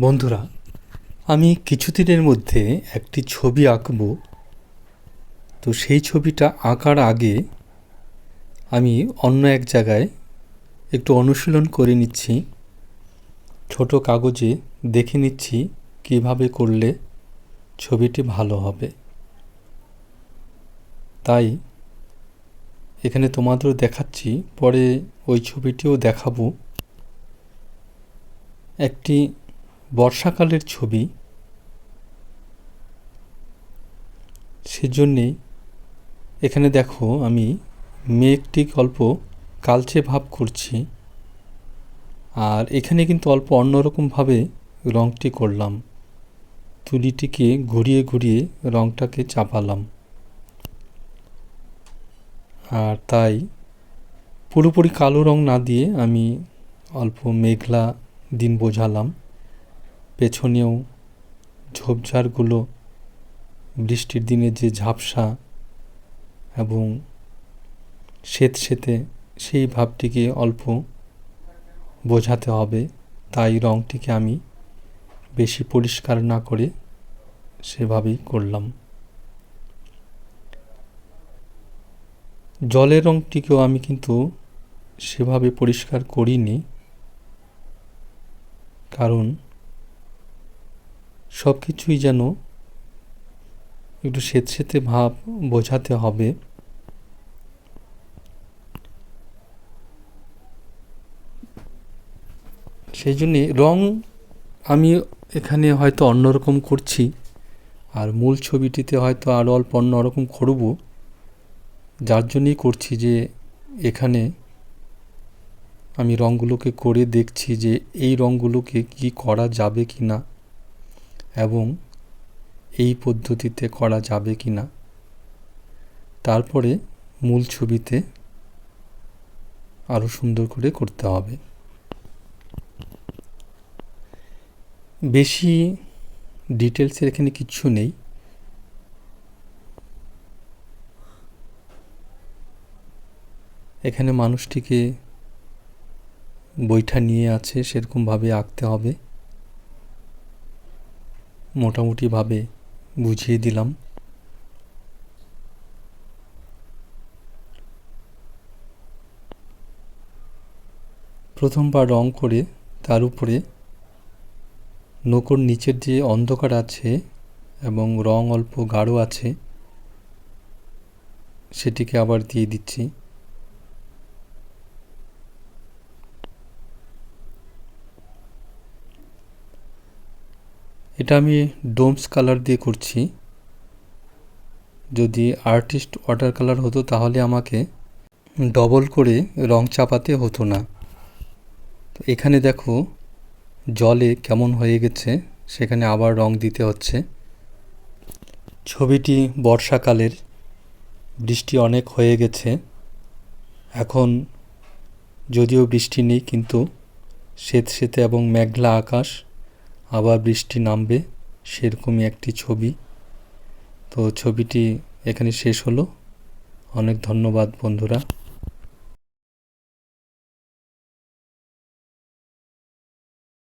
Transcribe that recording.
বন্ধুরা, আমি কিছুদিনের মধ্যে একটি ছবি আঁকব। তো সেই ছবিটা আঁকার আগে আমি অন্য এক জায়গায় একটু অনুশীলন করে নিচ্ছি। ছোট কাগজে দেখে নিচ্ছি কীভাবে করলে ছবিটি ভালো হবে। তাই এখানে তোমাদেরও দেখাচ্ছি, পরে ওই ছবিটিও দেখাবো। একটি বর্ষাকালের ছবি। সেজন্যেই এখানে দেখো আমি মেঘটি অল্প কালচে ভাব করছি। আর এখানে কিন্তু অল্প অন্যরকমভাবে রঙটি করলাম। তুলিটিকে ঘুরিয়ে ঘুরিয়ে রঙটাকে চাপালাম। আর তাই পুরোপুরি কালো রং না দিয়ে আমি অল্প মেঘলা দিন বোঝালাম। পেছনেও ঝোপঝাড়গুলো, বৃষ্টির দিনে যে ঝাপসা এবং স্বেত সেতে সেই ভাবটিকে অল্প বোঝাতে হবে, তাই রঙটিকে আমি বেশি পরিষ্কার না করে সেভাবেই করলাম। জলের রঙটিকেও আমি কিন্তু সেভাবে পরিষ্কার করিনি, কারণ সব কিছুই যেন একটু স্বেতসেতে ভাব বোঝাতে হবে। সেই জন্যে রং আমি এখানে হয়তো অন্যরকম করছি, আর মূল ছবিটিতে হয়তো আরও অল্প অন্যরকম করব। যার জন্যই করছি যে এখানে আমি রঙগুলোকে করে দেখছি যে এই রঙগুলোকে কি করা যাবে কি না এবং এই পদ্ধতিতে করা যাবে কি না? তারপরে মূল ছবিতে আরও সুন্দর করে করতে হবে। বেশি ডিটেলসের এখানে কিচ্ছু নেই। এখানে মানুষটিকে বইটা নিয়ে আছে, সেরকমভাবে আঁকতে হবে। মোটামুটিভাবে বুঝিয়ে দিলাম। প্রথমবার রং করে তার উপরে নৌকোর নিচের যে অন্ধকার আছে এবং রং অল্প গাঢ় আছে, সেটিকে আবার দিয়ে দিচ্ছি। এটা আমি ডোমস কালার দিয়ে করছি। যদি আর্টিস্ট ওয়াটার কালার হতো তাহলে আমাকে ডবল করে রং চাপাতে হতো না। তো এখানে দেখো জলে কেমন হয়ে গেছে, সেখানে আবার রং দিতে হচ্ছে। ছবিটি বর্ষাকালের, বৃষ্টি অনেক হয়ে গেছে। এখন যদিও বৃষ্টি নেই, কিন্তু শ্বেত সেতে এবং মেঘলা আকাশ আবার বৃষ্টি নামবে সেরকমই একটি ছবি। তো ছবিটি এখানে শেষ হলো। অনেক ধন্যবাদ বন্ধুরা।